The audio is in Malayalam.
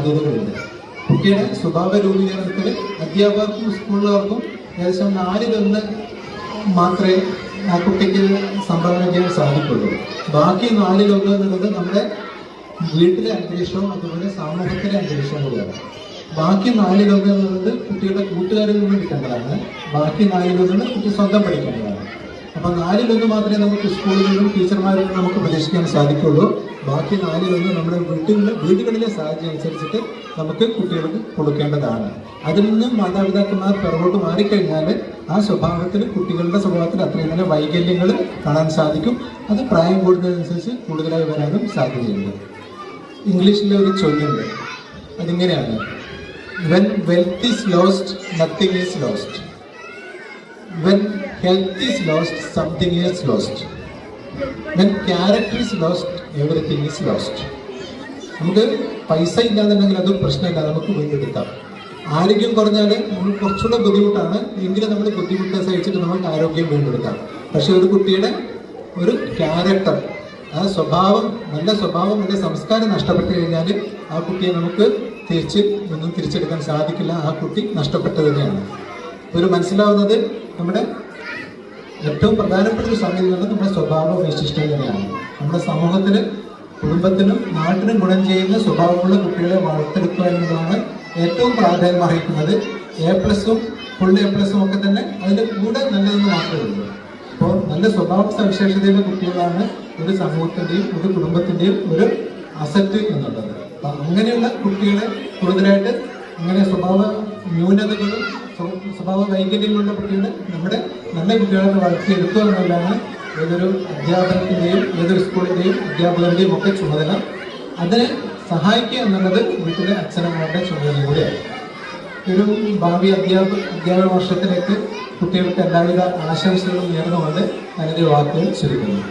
സാധ്യതകളുണ്ട് കുട്ടിയുടെ സ്വഭാവ രൂപീകരണത്തിൽ അധ്യാപകർക്കും സ്കൂളുകാർക്കും ഏകദേശം നാലിലൊന്ന് മാത്രമേ ആ കുട്ടിക്ക് സംഭാവന ചെയ്യാൻ സാധിക്കുള്ളൂ. ബാക്കി നാലിലൊന്ന് എന്നുള്ളത് നമ്മുടെ വീട്ടിലെ അന്തരീക്ഷവും അതുപോലെ സമൂഹത്തിലെ അന്തരീക്ഷവും കൂടിയാണ്. ബാക്കി നാലിലൊന്ന് എന്നുള്ളത് കുട്ടിയുടെ കൂട്ടുകാരിൽ നിന്ന് കിട്ടേണ്ടതാണ് ബാക്കി നാലിലൊന്ന് കുട്ടി സ്വന്തം പഠിക്കേണ്ടതാണ്. അപ്പൊ നാലിലൊന്ന് മാത്രമേ നമുക്ക് ടീച്ചർമാരിൽ നിന്നും നമുക്ക് പ്രതീക്ഷിക്കാൻ സാധിക്കുള്ളൂ. ബാക്കി നാലിലൊന്ന് നമ്മുടെ വീട്ടിലെ വീടുകളിലെ സാഹചര്യം അനുസരിച്ചിട്ട് നമുക്ക് കുട്ടികൾക്ക് കൊടുക്കേണ്ടതാണ്. അതിൽ നിന്നും മാതാപിതാക്കന്മാർ പിറകോട്ട് മാറിക്കഴിഞ്ഞാൽ ആ സ്വഭാവത്തിൽ കുട്ടികളുടെ സ്വഭാവത്തിൽ അത്രയും തന്നെ വൈകല്യങ്ങൾ കാണാൻ സാധിക്കും. അത് പ്രായം കൂടുന്നതനുസരിച്ച് കൂടുതലായി വരാനും സാധ്യതയുണ്ട്. ഇംഗ്ലീഷിലെ ഒരു ചൊല്ലുണ്ട്. അതിങ്ങനെയാണ്. When wealth is lost nothing is lost when health is lost, something is lost. When character is lost, everything is lost. നമുക്ക് പൈസ ഇല്ലാന്നുണ്ടെങ്കിൽ അതൊരു പ്രശ്നമില്ല നമുക്ക് വീണ്ടെടുക്കാം. ആരോഗ്യം കുറഞ്ഞാൽ നമുക്ക് കുറച്ചുകൂടെ ബുദ്ധിമുട്ടാണ്. എങ്കിലും നമ്മൾ ബുദ്ധിമുട്ട് സഹിച്ചിട്ട് നമുക്ക് ആരോഗ്യം വീണ്ടെടുക്കാം. പക്ഷെ ഒരു കുട്ടിയുടെ ഒരു ക്യാരക്ടർ ആ സ്വഭാവം നല്ല സ്വഭാവം നല്ല സംസ്കാരം നഷ്ടപ്പെട്ടു കഴിഞ്ഞാൽ ആ കുട്ടിയെ നമുക്ക് തിരിച്ച് ഒന്നും തിരിച്ചെടുക്കാൻ സാധിക്കില്ല. ആ കുട്ടി നഷ്ടപ്പെട്ടത് തന്നെയാണ്. ഒരു മനസ്സിലാവുന്നത് നമ്മുടെ ഏറ്റവും പ്രധാനപ്പെട്ട ഒരു സംഗതി എന്ന് പറഞ്ഞാൽ നമ്മുടെ സ്വഭാവ വൈശിഷ്ട്യം തന്നെയാണ്. നമ്മുടെ സമൂഹത്തിന് കുടുംബത്തിനും നാട്ടിനും ഗുണം ചെയ്യുന്ന സ്വഭാവമുള്ള കുട്ടികളെ വളർത്തെടുക്കുക എന്നതാണ് ഏറ്റവും പ്രാധാന്യം അർഹിക്കുന്നത്. എ പ്ലസും ഫുൾ എ പ്ലസും ഒക്കെ തന്നെ അതിന്റെ കൂടെ നല്ലതെന്ന് മാത്രമേ ഉള്ളൂ. അപ്പോൾ നല്ല സ്വഭാവ സവിശേഷതയുള്ള കുട്ടികളാണ് ഒരു സമൂഹത്തിന്റെയും ഒരു കുടുംബത്തിന്റെയും ഒരു അസറ്റ് എന്നുള്ളത്. അപ്പം അങ്ങനെയുള്ള കുട്ടികളെ കൂടുതലായിട്ട് അങ്ങനെ സ്വഭാവ ന്യൂനതകളും സ്വഭാവ വൈകല്യങ്ങളുള്ള കുട്ടികളെ നമ്മുടെ നല്ല കുട്ടികളെ വളർത്തിയെടുക്കുക എന്നുള്ളതാണ് ഏതൊരു അധ്യാപനത്തിന്റെയും ഏതൊരു സ്കൂളിന്റെയും അധ്യാപകരുടെയും ഒക്കെ ചുമതല. അതിനെ സഹായിക്കുക എന്നുള്ളത് വീട്ടിലെ അച്ഛനമ്മമാരുടെ ചുമതല കൂടിയാണ്. ഒരു ഭാവി അധ്യാപക അധ്യാപന വർഷത്തിലേക്ക് കുട്ടികൾക്ക് എല്ലാവിധ ആശംസകളും നേർന്നുകൊണ്ട് അതിന്റെ വാക്കുകൾ ചുരുക്കുന്നു